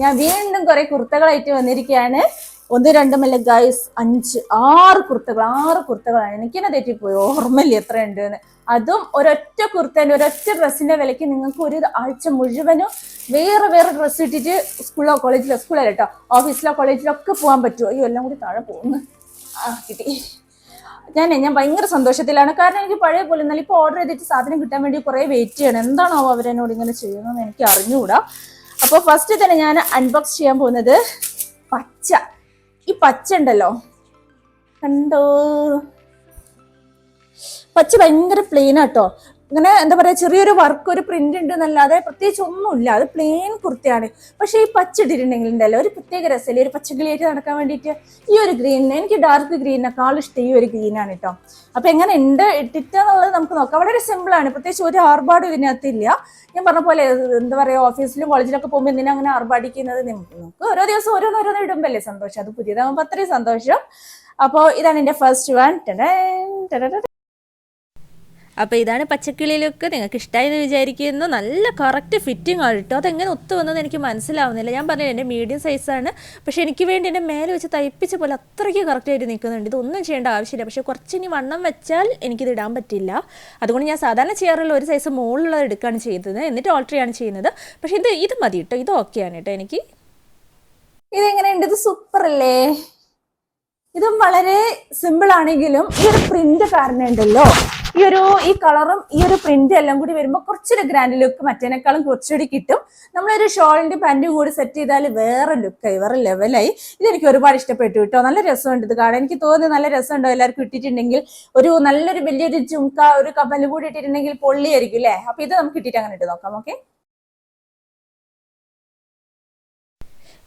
ഞാൻ വീണ്ടും കുറെ കുർത്തകളായിട്ട് വന്നിരിക്കുകയാണ്. ഒന്ന് രണ്ടുമല്ല ഗൈസ് അഞ്ച് ആറ് കുർത്തകൾ ആറ് കുർത്തകളാണ്. എനിക്കെന്നെ തെറ്റിപ്പോയി ഓർമ്മയില്ല എത്ര ഉണ്ടെന്ന്. അതും ഒരൊറ്റ കുർത്തേന്റെ ഒരൊറ്റ ഡ്രസ്സിന്റെ വിലയ്ക്ക് നിങ്ങൾക്ക് ഒരു ആഴ്ച മുഴുവനും വേറെ വേറെ ഡ്രസ്സ് ഇട്ടിട്ട് സ്കൂളിലോ കോളേജിലോ സ്കൂളിലോ കേട്ടോ ഓഫീസിലോ കോളേജിലോ ഒക്കെ പോകാൻ പറ്റുമോ അയ്യോ എല്ലാം കൂടി താഴെ പോകുന്നു. ആ കിട്ടി. ഞാൻ ഞാൻ ഭയങ്കര സന്തോഷത്തിലാണ്. കാരണം എനിക്ക് പഴയ പോലെ എന്നാൽ ഇപ്പോൾ ഓർഡർ ചെയ്തിട്ട് സാധനം കിട്ടാൻ വേണ്ടി കുറേ വെയിറ്റ് ചെയ്യണം. എന്താണോ അവരെന്നോട് ഇങ്ങനെ ചെയ്യുന്നതെന്ന് എനിക്ക് അറിഞ്ഞുകൂടാ അപ്പോൾ ഫസ്റ്റ് തന്നെ ഞാൻ അൺബോക്സ് ചെയ്യാൻ പോകുന്നത് പച്ച. ഈ പച്ച ഉണ്ടല്ലോ. കണ്ടോ? പച്ച ഭയങ്കര പ്ലെയിൻ ആട്ടോ. ഇങ്ങനെ എന്താ പറയാ ചെറിയൊരു വർക്ക് ഒരു പ്രിന്റ് ഉണ്ട് എന്നല്ലാതെ പ്രത്യേകിച്ച് ഒന്നുമില്ല. അത് പ്ലെയിൻ കുർത്തിയാണ്. പക്ഷേ ഈ പച്ച ഇട്ടിട്ടുണ്ടെങ്കിൽ ഉണ്ടല്ലോ ഒരു പ്രത്യേക രസമല്ലേ ഒരു പച്ച പച്ചക്കിളിയായിട്ട് നടക്കാൻ വേണ്ടിയിട്ട് ഈ ഒരു ഗ്രീൻ എനിക്ക് ഡാർക്ക് ഗ്രീനേക്കാൾ ഇഷ്ടം ഈ ഒരു ഗ്രീനാണ് കേട്ടോ അപ്പൊ എങ്ങനെ ഉണ്ട് ഇട്ടിട്ടെന്നുള്ളത് നമുക്ക് നോക്കാം. വളരെ സിമ്പിൾ ആണ്. പ്രത്യേകിച്ച് ഒരു ആർഭാടും ഇതിനകത്തില്ല. ഞാൻ പറഞ്ഞ പോലെ എന്താ പറയാ ഓഫീസിലും കോളേജിലൊക്കെ പോകുമ്പോൾ എന്തിനാ അങ്ങനെ ആർഭാടിക്കുന്നത്? നമുക്ക് ഓരോ ദിവസം ഓരോന്ന് ഓരോന്ന് ഇടുമ്പല്ലേ സന്തോഷം. അത് പുതിയതാകുമ്പോൾ അത്രയും സന്തോഷം. അപ്പോൾ ഇതാണ് എന്റെ ഫസ്റ്റ് വൺ അപ്പോൾ ഇതാണ് പച്ചക്കിളിയിലൊക്കെ നിങ്ങൾക്ക് ഇഷ്ടമായി എന്ന് വിചാരിക്കുന്നു. നല്ല കറക്റ്റ് ഫിറ്റിംഗ് ആണ് കേട്ടോ അതെങ്ങനെ ഒത്തു വന്നതെന്ന് എനിക്ക് മനസ്സിലാവുന്നില്ല. ഞാൻ പറഞ്ഞത് എന്റെ മീഡിയം സൈസാണ് പക്ഷേ എനിക്ക് വേണ്ടി എന്റെ മേലെ വെച്ച് തയ്പ്പിച്ച പോലെ അത്രയ്ക്ക് കറക്റ്റായിട്ട് നിൽക്കുന്നുണ്ട്. ഇതൊന്നും ചെയ്യേണ്ട ആവശ്യമില്ല. പക്ഷേ കുറച്ച് ഇനി വണ്ണം വെച്ചാൽ എനിക്കിത് ഇടാൻ പറ്റില്ല. അതുകൊണ്ട് ഞാൻ സാധാരണ ചെയ്യാറുള്ള ഒരു സൈസ് മുകളിലുള്ളത് എടുക്കുകയാണ് ചെയ്തത് എന്നിട്ട് ഓൾട്ടർ ചെയ്യാണ് ചെയ്യുന്നത്. പക്ഷേ ഇത് ഇത് മതി കേട്ടോ ഇത് ഓക്കെയാണ് കേട്ടോ എനിക്ക്. ഇതെങ്ങനെയുണ്ട്? ഇത് സൂപ്പർ അല്ലേ? ഇതും വളരെ സിമ്പിൾ ആണെങ്കിലും ഈ ഒരു പ്രിന്റ് കാരണം ഉണ്ടല്ലോ ഈ ഒരു ഈ കളറും ഈ ഒരു പ്രിന്റ് എല്ലാം കൂടി വരുമ്പോൾ കുറച്ചൊരു ഗ്രാൻഡ് ലുക്ക് മറ്റേനേക്കാളും കുറച്ചുകൂടി കിട്ടും. നമ്മളൊരു ഷോളിന്റെ പാന്റും കൂടി സെറ്റ് ചെയ്താൽ വേറെ ലുക്കായി വേറെ ലെവലായി ഇതെനിക്ക് ഒരുപാട് ഇഷ്ടപ്പെട്ടു കേട്ടോ നല്ല രസമുണ്ട് ഇത് കാണാൻ. എനിക്ക് തോന്നുന്നു നല്ല രസമുണ്ടോ എല്ലാവർക്കും ഇട്ടിട്ടുണ്ടെങ്കിൽ? ഒരു നല്ലൊരു വലിയൊരു ചുമക്ക ഒരു കമ്മൽ കൂടി ഇട്ടിട്ടുണ്ടെങ്കിൽ പൊള്ളിയായിരിക്കും അല്ലേ അപ്പൊ ഇത് നമുക്ക് ഇട്ടിട്ട് അങ്ങനെ ഇട്ട് നോക്കാം ഓക്കെ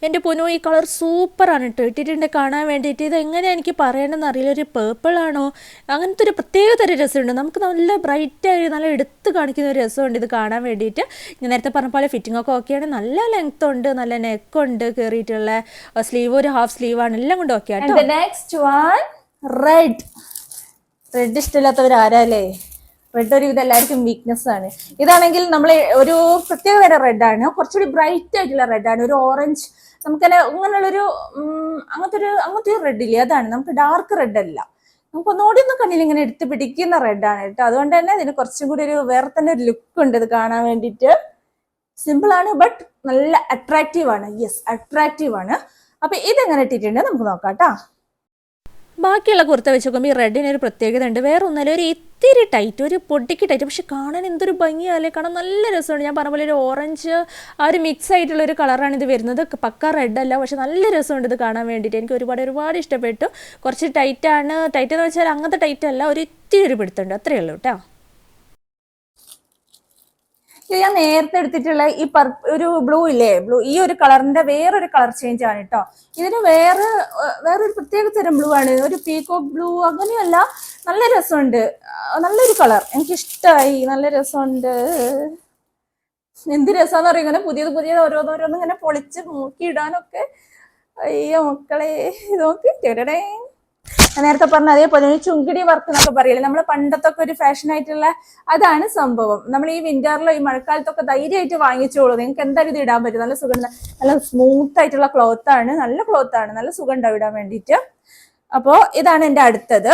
എന്റെ പൊന്നു ഈ കളർ സൂപ്പറാണ് കേട്ടോ. ഇട്ടിട്ടുണ്ട് കാണാൻ വേണ്ടിയിട്ട്. ഇത് എങ്ങനെയാണ് എനിക്ക് പറയണമെന്ന് അറിയില്ല. ഒരു പേർപ്പിൾ ആണോ? അങ്ങനത്തെ ഒരു പ്രത്യേക തരം രസമുണ്ട്. നമുക്ക് നല്ല ബ്രൈറ്റായി നല്ല എടുത്ത് കാണിക്കുന്ന ഒരു രസമുണ്ട് ഇത് കാണാൻ വേണ്ടിയിട്ട്. ഞാൻ നേരത്തെ പറഞ്ഞ പോലെ ഫിറ്റിംഗ് ഒക്കെ ഓക്കെയാണ് നല്ല ലെങ്ത് ഉണ്ട് നല്ല നെക്ക് ഉണ്ട് കയറിയിട്ടുള്ള സ്ലീവ് ഒരു ഹാഫ് സ്ലീവ് ആണ്. എല്ലാം കൊണ്ട് okay next one red red ഇഷ്ടമില്ലാത്തവർ ആരാലേ റെഡ് ഇത് എല്ലാവർക്കും വീക്ക്നെസ് ആണ്. ഇതാണെങ്കിൽ നമ്മൾ ഒരു പ്രത്യേക തരം റെഡാണ് കുറച്ചുകൂടി ബ്രൈറ്റ് ആയിട്ടുള്ള റെഡാണ് ഒരു ഓറഞ്ച് നമുക്കന്നെ ഇങ്ങനെയുള്ളൊരു അങ്ങനത്തെ ഒരു അങ്ങനത്തെ ഒരു റെഡ് ഇല്ലേ? അതാണ്. നമുക്ക് ഡാർക്ക് റെഡ് അല്ല. നമുക്ക് ഒന്നുകൂടി ഒന്ന് കണ്ണിൽ ഇങ്ങനെ എടുത്ത് പിടിക്കുന്ന റെഡാണ് കേട്ടോ. അതുകൊണ്ട് തന്നെ ഇതിന് കുറച്ചും കൂടി ഒരു വേറെ തന്നെ ഒരു ലുക്ക് ഉണ്ട് ഇത് കാണാൻ വേണ്ടിയിട്ട്. സിമ്പിൾ ആണ് ബട്ട് നല്ല അട്രാക്റ്റീവ് ആണ്. യെസ് അട്രാക്റ്റീവ് ആണ്. അപ്പൊ ഇതെങ്ങനെ ഇട്ടിട്ടുണ്ട്? നമുക്ക് നോക്കാം കേട്ടോ. ബാക്കിയുള്ള കുർത്ത വെച്ച് നോക്കുമ്പോൾ ഈ റെഡിന് ഒരു പ്രത്യേകത ഉണ്ട്. വേറെ ഒന്നല്ല ഒരു ഇത്തിരി ടൈറ്റ് ഒരു പൊട്ടിക്ക് ടൈറ്റ് പക്ഷെ കാണാൻ എന്തൊരു ഭംഗിയാലേ കാണാൻ നല്ല രസമുണ്ട് ഞാൻ പറഞ്ഞ പോലെ ഒരു ഓറഞ്ച് ആ ഒരു മിക്സ് ആയിട്ടുള്ള ഒരു കളറാണ് ഇത് വരുന്നത്. പക്ക റെഡ് അല്ല പക്ഷെ നല്ല രസമുണ്ട് ഇത് കാണാൻ വേണ്ടിയിട്ട്. എനിക്ക് ഒരുപാട് ഒരുപാട് ഇഷ്ടപ്പെട്ടു. കുറച്ച് ടൈറ്റാണ് ടൈറ്റ് എന്ന് വെച്ചാൽ അങ്ങനത്തെ ടൈറ്റ് അല്ല ഒരു ഇത്തിരി ഒരു പിടുത്തുണ്ട് അത്രയേ ഉള്ളൂ കേട്ടോ ഞാൻ നേരത്തെ എടുത്തിട്ടുള്ള ഈ പർ ഒരു ബ്ലൂ ഇല്ലേ? ബ്ലൂ ഈ ഒരു കളറിന്റെ വേറൊരു കളർ ചേഞ്ച് ആണ് കേട്ടോ ഇതിന് വേറെ വേറൊരു പ്രത്യേക തരം ബ്ലൂ ആണ്. ഒരു പീക്കോ ബ്ലൂ അങ്ങനെയല്ല നല്ല രസമുണ്ട്. നല്ലൊരു കളർ എനിക്ക് ഇഷ്ടമായി നല്ല രസമുണ്ട്. എന്ത് രസമാന്ന് പറയും ഇങ്ങനെ പുതിയത് പുതിയത് ഓരോന്നോരോന്ന് ഇങ്ങനെ പൊളിച്ച് നോക്കിയിടാനൊക്കെ. അയ്യോ മക്കളെ നോക്കി. ചെടടേ നേരത്തെ പറഞ്ഞ അതേപോലെ ഒരു ചുങ്കിടി വർക്ക് എന്നൊക്കെ പറയില്ല? നമ്മൾ പണ്ടത്തൊക്കെ ഒരു ഫാഷൻ ആയിട്ടുള്ള അതാണ് സംഭവം. നമ്മൾ ഈ വിന്ററിലോ ഈ മഴക്കാലത്തൊക്കെ ധൈര്യമായിട്ട് വാങ്ങിച്ചോളൂ. നിങ്ങൾക്ക് എന്തായാലും ഇത് ഇടാൻ പറ്റും. നല്ല സുഖം നല്ല സ്മൂത്ത് ആയിട്ടുള്ള ക്ലോത്ത് ആണ്. നല്ല ക്ലോത്ത് ആണ്. നല്ല ഉണ്ടാവും ഇടാൻ വേണ്ടിയിട്ട്. അപ്പോൾ ഇതാണ് എന്റെ അടുത്തത്.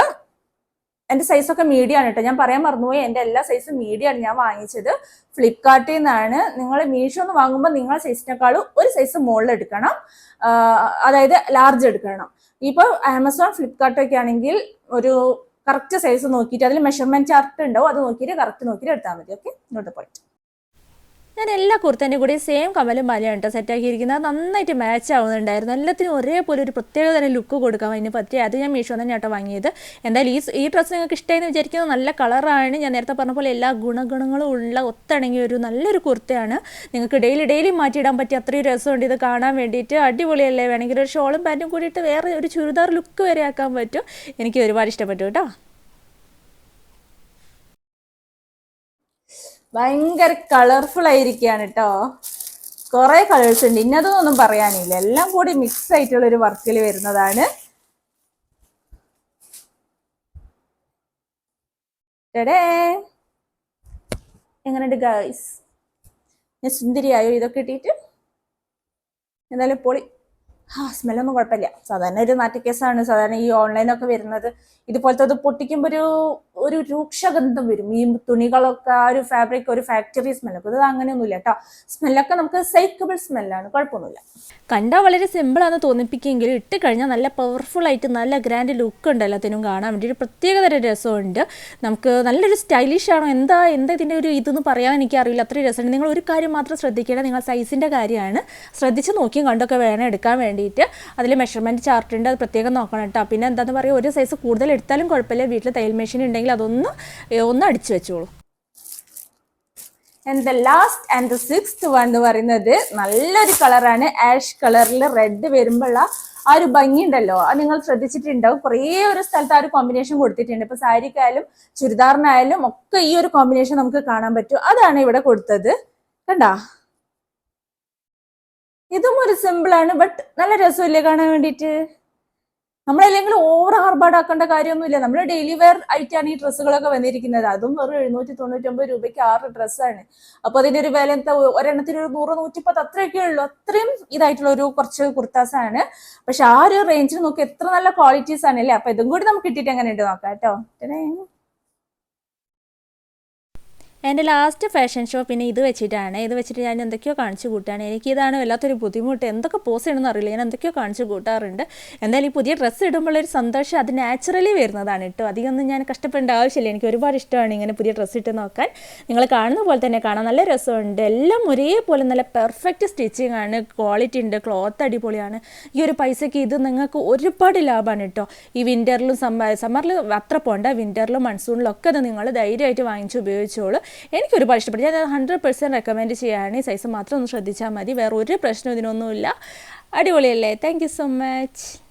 എന്റെ സൈസൊക്കെ മീഡിയം ആണ് കേട്ടോ. ഞാൻ പറയാൻ മറന്നുപോയി. എന്റെ എല്ലാ സൈസും മീഡിയം ആണ് ഞാൻ വാങ്ങിച്ചത്. ഫ്ലിപ്കാർട്ടിൽ നിന്നാണ്. നിങ്ങൾ മീഷോ എന്ന് വാങ്ങുമ്പോൾ നിങ്ങളെ സൈസിനേക്കാളും ഒരു സൈസ് മുകളിൽ എടുക്കണം. അതായത് ലാർജ് എടുക്കണം. ഇപ്പോൾ ആമസോൺ ഫ്ലിപ്കാർട്ട് ഒക്കെ ആണെങ്കിൽ ഒരു കറക്റ്റ് സൈസ് നോക്കിയിട്ട് അതിൽ മെഷർമെന്റ് ചാർട്ട് ഉണ്ടാവും അത് നോക്കിയിട്ട് കറക്റ്റ് നോക്കിയിട്ട് എടുത്താൽ മതി. ഓക്കെ നോട്ട് പോയിട്ട് ഞാൻ എല്ലാ കുർത്തേന്റെ കൂടെ സെയിം കമലും മലയാണ് കേട്ടോ സെറ്റാക്കിയിരിക്കുന്നത് നന്നായിട്ട് മാച്ച് ആവുന്നുണ്ടായിരുന്നു. എല്ലാത്തിനും ഒരേപോലെ ഒരു പ്രത്യേക തന്നെ ലുക്ക് കൊടുക്കാൻ അതിന് പറ്റി അത് ഞാൻ മീഷോ തന്നെ കേട്ടോ വാങ്ങിയത്. എന്തായാലും ഈ ഈ ഡ്രസ്സ് നിങ്ങൾക്ക് ഇഷ്ടമായെന്ന് വിചാരിക്കുന്നത് നല്ല കളറാണ് ഞാൻ നേരത്തെ പറഞ്ഞ പോലെ എല്ലാ ഗുണഗുണങ്ങളും ഉള്ള ഒത്തിണങ്ങിയ ഒരു നല്ലൊരു കുർത്തയാണ്. നിങ്ങൾക്ക് ഡെയിലി ഡെയിലി മാറ്റിയിടാൻ പറ്റിയ അത്രയും രസമുണ്ട്. ഇത് കാണാൻ വേണ്ടിയിട്ട് അടിപൊളിയല്ലേ? വേണമെങ്കിൽ ഒരു ഷോളും പാന്റും കൂടിയിട്ട് വേറെ ഒരു ചുരിദാർ ലുക്ക് വരെ ആക്കാൻ പറ്റും. എനിക്ക് ഒരുപാട് ഇഷ്ടപ്പെട്ടു കേട്ടോ ഭയങ്കര കളർഫുൾ ആയിരിക്കുകയാണ് കേട്ടോ കുറെ കളേഴ്സ് ഉണ്ട്. ഇന്നതൊന്നും പറയാനില്ല. എല്ലാം കൂടി മിക്സ് ആയിട്ടുള്ള ഒരു വർക്കിൽ വരുന്നതാണ്. എങ്ങനെയുണ്ട് ഗൈസ് ഞാൻ സുന്ദരിയായോ ഇതൊക്കെ ഇട്ടിട്ട്? എന്തായാലും പൊളി. ആ സ്മെല്ലൊന്നും കുഴപ്പമില്ല. സാധാരണ ഒരു നാട്ടിക്കേസാണ് സാധാരണ ഈ ഓൺലൈനൊക്കെ വരുന്നത്. ഇതുപോലത്തെ അത് പൊട്ടിക്കുമ്പോൾ ഒരു ഒരു രൂക്ഷഗന്ധം വരും. ഈ തുണികളൊക്കെ ആ ഒരു ഫാബ്രിക് ഒരു ഫാക്ടറി സ്മെല്ലൊക്കെ ഇത് അങ്ങനെയൊന്നുമില്ല കേട്ടോ. സ്മെല്ലൊക്കെ നമുക്ക് സൈക്കബിൾ സ്മെല്ലാണ് കുഴപ്പമൊന്നുമില്ല. കണ്ടാൽ വളരെ സിമ്പിൾ ആണെന്ന് തോന്നിപ്പിക്കുമെങ്കിലും ഇട്ട് കഴിഞ്ഞാൽ നല്ല പവർഫുൾ ആയിട്ട് നല്ല ഗ്രാൻഡ് ലുക്ക് ഉണ്ട് എല്ലാത്തിനും കാണാൻ വേണ്ടി. ഒരു പ്രത്യേകതര രസമുണ്ട്. നമുക്ക് നല്ലൊരു സ്റ്റൈലിഷ് ആണോ? എന്താ എന്താ ഇതിന്റെ ഒരു ഇതെന്ന് പറയാൻ എനിക്ക് അറിയില്ല അത്രയും രസമുണ്ട്. നിങ്ങൾ ഒരു കാര്യം മാത്രം ശ്രദ്ധിക്കേണ്ടത് നിങ്ങൾ സൈസിന്റെ കാര്യമാണ്. ശ്രദ്ധിച്ച് നോക്കിയും കണ്ടൊക്കെ വേണം എടുക്കാൻ വേണ്ടിയിട്ട്. അതിൽ മെഷർമെന്റ് ചാർട്ട് ഉണ്ട്. അത് പ്രത്യേകം നോക്കണം കേട്ടോ. പിന്നെ എന്താണെന്ന് പറയുക ഒരു സൈസ് കൂടുതൽ എടുത്താലും കുഴപ്പമില്ല. വീട്ടിൽ തയ്യൽ മെഷീൻ ഉണ്ടെങ്കിൽ അതൊന്ന് ഒന്ന് അടിച്ചു വെച്ചോളൂ. And the last and the sixth one എന്ന് പറയുന്നത് നല്ലൊരു കളറാണ്. ആഷ് കളറിൽ റെഡ് വരുമ്പോഴുള്ള ആ ഒരു ഭംഗി ഉണ്ടല്ലോ. അത് നിങ്ങൾ ശ്രദ്ധിച്ചിട്ടുണ്ടാവും. കുറേ ഒരു സ്ഥലത്ത് ആ ഒരു കോമ്പിനേഷൻ കൊടുത്തിട്ടുണ്ട്. ഇപ്പൊ സാരിക്കായാലും ചുരിദാറിനായാലും ഒക്കെ ഈ ഒരു കോമ്പിനേഷൻ നമുക്ക് കാണാൻ പറ്റും. അതാണ് ഇവിടെ കൊടുത്തത്. കണ്ടാ? ഇതും ഒരു സിമ്പിൾ ആണ് ബട്ട് നല്ല രസമില്ലേ കാണാൻ വേണ്ടിയിട്ട്? നമ്മളല്ലെങ്കിൽ ഓവർ ആർഭാടാക്കേണ്ട കാര്യമൊന്നുമില്ല. നമ്മൾ ഡെയിലി വെയർ ആയിട്ടാണ് ഈ ഡ്രസ്സുകളൊക്കെ വന്നിരിക്കുന്നത്. അതും വെറും എഴുന്നൂറ്റി തൊണ്ണൂറ്റൊമ്പത് രൂപയ്ക്ക് ആറ് ഡ്രസ്സാണ് അപ്പൊ അതിന്റെ ഒരു വില എന്താ? ഒരെണ്ണത്തിന് ഒരു നൂറ് നൂറ്റിപ്പത്ത് അത്രയൊക്കെ ഉള്ളൂ. അത്രയും ഇതായിട്ടുള്ള ഒരു കുറച്ച് കുർത്താസാണ് പക്ഷെ ആ ഒരു റേഞ്ചിൽ നോക്കി എത്ര നല്ല ക്വാളിറ്റീസ് ആണ് അല്ലേ അപ്പൊ ഇതും കൂടി നമുക്ക് കിട്ടിയിട്ട് എങ്ങനെയുണ്ട് നോക്കാം കേട്ടോ. എന്റെ ലാസ്റ്റ് ഫാഷൻ ഷോ പിന്നെ ഇത് വെച്ചിട്ടാണ്. ഇത് വെച്ചിട്ട് ഞാൻ എന്തൊക്കെയോ കാണിച്ചു കൂട്ടാണ്. എനിക്ക് ഇതാണ് വല്ലാത്തൊരു ബുദ്ധിമുട്ട്. എന്തൊക്കെ പോസ് ചെയ്യണമെന്ന് അറിയില്ല. ഞാൻ എന്തൊക്കെയോ കാണിച്ചു കൂട്ടാറുണ്ട്. എന്തായാലും ഈ പുതിയ ഡ്രസ്സ് ഇടുമ്പോഴൊരു സന്തോഷം അത് നാച്ചുറലി വരുന്നതാണ് കേട്ടോ. അധികമൊന്നും ഞാൻ കഷ്ടപ്പെടേണ്ട ആവശ്യമില്ല. എനിക്ക് ഒരുപാട് ഇഷ്ടമാണ് ഇങ്ങനെ പുതിയ ഡ്രസ്സ് ഇട്ട് നോക്കാൻ. നിങ്ങൾ കാണുന്ന പോലെ തന്നെ കാണാൻ നല്ല രസമുണ്ട്. എല്ലാം ഒരേപോലെ നല്ല പെർഫെക്റ്റ് സ്റ്റിച്ചിങ് ആണ്. ക്വാളിറ്റി ഉണ്ട്. ക്ലോത്ത് അടിപൊളിയാണ്. ഈ ഒരു പൈസയ്ക്ക് ഇത് നിങ്ങൾക്ക് ഒരുപാട് ലാഭമാണ് കേട്ടോ. ഈ വിന്ററിലും സമ്മറിൽ അത്ര പോണ്ട. വിന്ററിലും മൺസൂണിലും ഒക്കെ അത് നിങ്ങൾ ധൈര്യമായിട്ട് വാങ്ങിച്ച് ഉപയോഗിച്ചോളൂ. എനിക്ക് ഒരുപാട് ഇഷ്ടപ്പെട്ടു. ഞാൻ ഹൺഡ്രഡ് പെർസെന്റ് റെക്കമെൻഡ് ചെയ്യുകയാണ്. ഈ സൈസ് മാത്രം ഒന്ന് ശ്രദ്ധിച്ചാൽ മതി. വേറെ ഒരു പ്രശ്നം ഇതിനൊന്നുമില്ല. അടിപൊളിയല്ലേ? Thank you so much